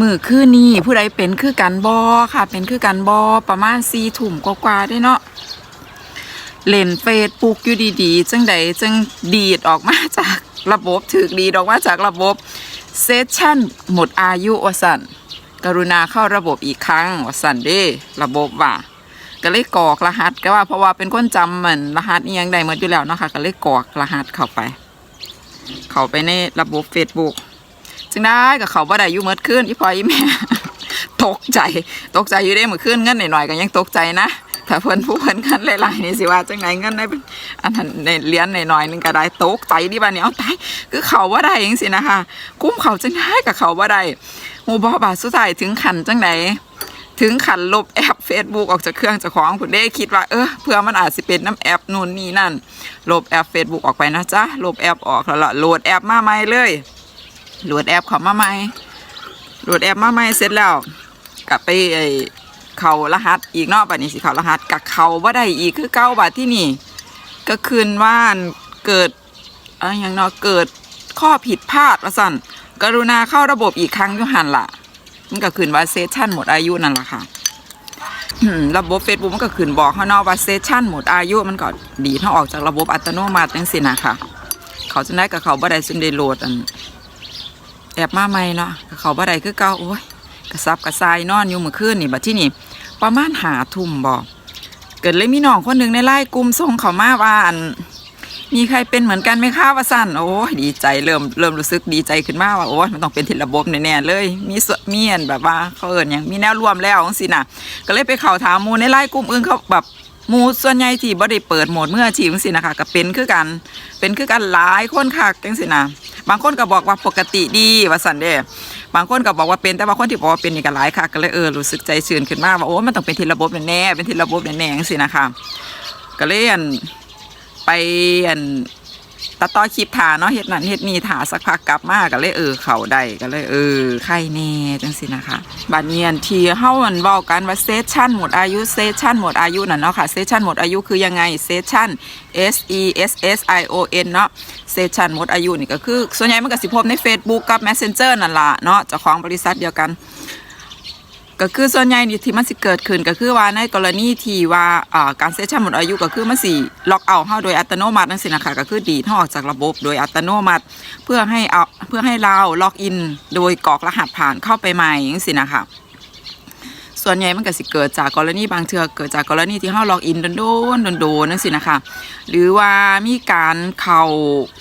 มือคือนี่ผู้ใดเป็นคือกันบอค่ะ เป็นคือกันบอประมาณสี่ถุ่มกว่าๆได้เนาะเล่นเฟซบุ๊กอยู่ดีๆ จังใดจังดีดออกมาจากระบบถึกดีดออกมาจากระบบเซสชั่นหมดอายุวสันกรุณาเข้าระบบอีกครั้งวสันเด้ระบบว่าก็เลยกรอกรหัสก็ว่าเพราะว่าเป็นคนจำเหมือนรหัสอีหยังใดหมดอยู่แล้วเนาะค่ะก็เลยกรอกรหัสเข้าไป เข้าไปในระบบ Facebook จึงได้กับเขาบ่ได้อยู่เมื่อคืนอีพออีแม่ตกใจตกใจอยู่ได้เมื่อคืนเงินหน่อยๆก็ยังตกใจนะถ้าเพิ่นผู้เพิ่นเงินหลายๆนี่สิว่าจังไงเงินได้เป็นอันนั้นในเหรียญหน่อยๆหนึงก็ได้ตกใจดิบัดนี้เอาตายคือเขาบ่ได้จังซี่นะคะคุ้มเขาจังได้กับเขาบ่ได้หมู่บ่บาทสุดท้ายถึงขันจังไดถึงขันลบแอป Facebook ออกจากเครื่องจ้าของคุณได้คิดว่าเออเพื่อมันอาจสิเป็นน้ำแอปนู่นนี่นั่นลบแอป Facebook ออกไปนะจ๊ะลบแอปออกแล้วล่ะโหลดแอปมาใหม่เลย โหลดแอปเขามาใหม่โหลดแอปมาใหม่เสร็จแล้วกลับไปเขารหัสอีกเนาะบัดนี้สิเขารหัสกับเขาว่าได้อีกคือเก้าบาทที่นี่ ก็คืนว่านเกิดอะไรอย่างเนาะเกิดข้อผิดพลาดว่าสั่นกรุณาเข้าระบบอีกครั้งยุหันล่ะมันก็คืนว่าเซสชั่นหมดอายุนั่นแหละค่ะระบบ Facebook มันก็ขึ้นบอกเขานาะว่าเซสชั่นหมดอายุมันก็ดีดเขาออกจากระบบอัตโนมัติจังสินะค่ะ เขาจะได้กับเขาบ่ได้ซึ่งได้โหลดอัน แอบมาใหม่เนาะเขาบ่ได้คือเก่าโอ้ยกระซับกระซายนอนอยู่เมื่อคืนนี่บัดที่นี่ประมาณหาทุ่มบอกเกิดเลยมีน้องคนหนึ่งในไล่กลุ่มส่งเขามาว่าอันมีใครเป็นเหมือนกันไหมคะว่าสั้นโอ้ยดีใจเริ่มเริ่มรู้สึกดีใจขึ้นมากว่าโอ้ยมันต้องเป็นที่ระบบแน่ๆเลย มีส่วนมีอันแบบว่าเขาเอิญอย่างมีแนวรวมแล้วสินะก็เลยไปเข่าถามมูในไล่กลุ่มอื่นเขาแบบ หมูส่วนใหญ่ที่บ่ได้เปิดโหมดเมื่อชีพสินะคะก็เป็นคือกัน เป็นคือกันหลายคนค่ะจังสินะบางคนก็บอกว่าปกติดีว่าสันเด้บางคนก็บอกว่าเป็นแต่บางคนที่บอกว่าเป็นนี่ก็หลายค่ะก็เลยเออรู้สึกใจชื้นขึ้นมากว่าโอ้มันต้องเป็นที่ระบบแน่เป็นที่ระบบแน่ๆสินะคะก็เลยอันไปอัน ตัดต่อคลิปถ่าเนาะเฮ็ดนั่นเฮ็ดนี่ถ่าสักพักกลับมาก็เลยเออเข้าได้ก็เลยเออไข่แน่จังสินะคะบัดเนียนทีเฮามันเว้ากันว่าเซสชั่นหมดอายุเซสชั่นหมดอายุนั่นเนาะค่ะเซสชั่นหมดอายุคือยังไงเซสชั่น S E S S I O N เนาะเซสชั่นหมดอายุนี่ก็คือ ส่วนใหญ่มันก็สิพบใน Facebook กับ Messenger นั่นล่ะเนาะเจ้าของบริษัทเดียวกัน ก็คือส่วนใหญ่ที่มันสิเกิดขึ้นก็คือว่าในกรณีที่ว่าการเซสชั่นหมดอายุก็คือมันสิล็อกเอาเฮาโดยอัตโนมัตินั่นสินะคะก็คือดีดเฮาออกจากระบบโดยอัตโนมัติ เพื่อให้เอาเพื่อให้เราล็อกอิน โดยกรอกรหัสผ่านเข้าไปใหม่จังซี่นะคะส่วนใหญ่มันก็สิเกิดจากกรณีบางเทือเกิดจากกรณีที่เฮาล็อกอินโดนๆโดนๆนั่นสินะคะหรือว่ามีการเข้า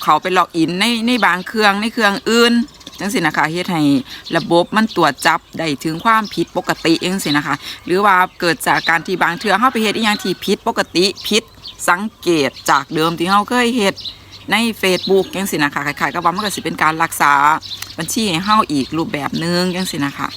เข้าไปล็อกอินในในบางเครื่องในเครื่องอื่น จังสินะคะเฮ็ดให้ระบบมันตรวจจับได้ถึงความผิดปกติเองสินะคะ หรือว่าเกิดจากการที่บางเทื่อเข้าไปเฮ็ดอีหยังที่ผิดปกติผิดสังเกตจากเดิมที่เฮาเคยเฮ็ดใน Facebook จังสินะคะคล้ายๆกับว่ามันก็สิเป็นการรักษาบัญชีให้เฮาอีกรูปแบบหนึงจังสินะคะ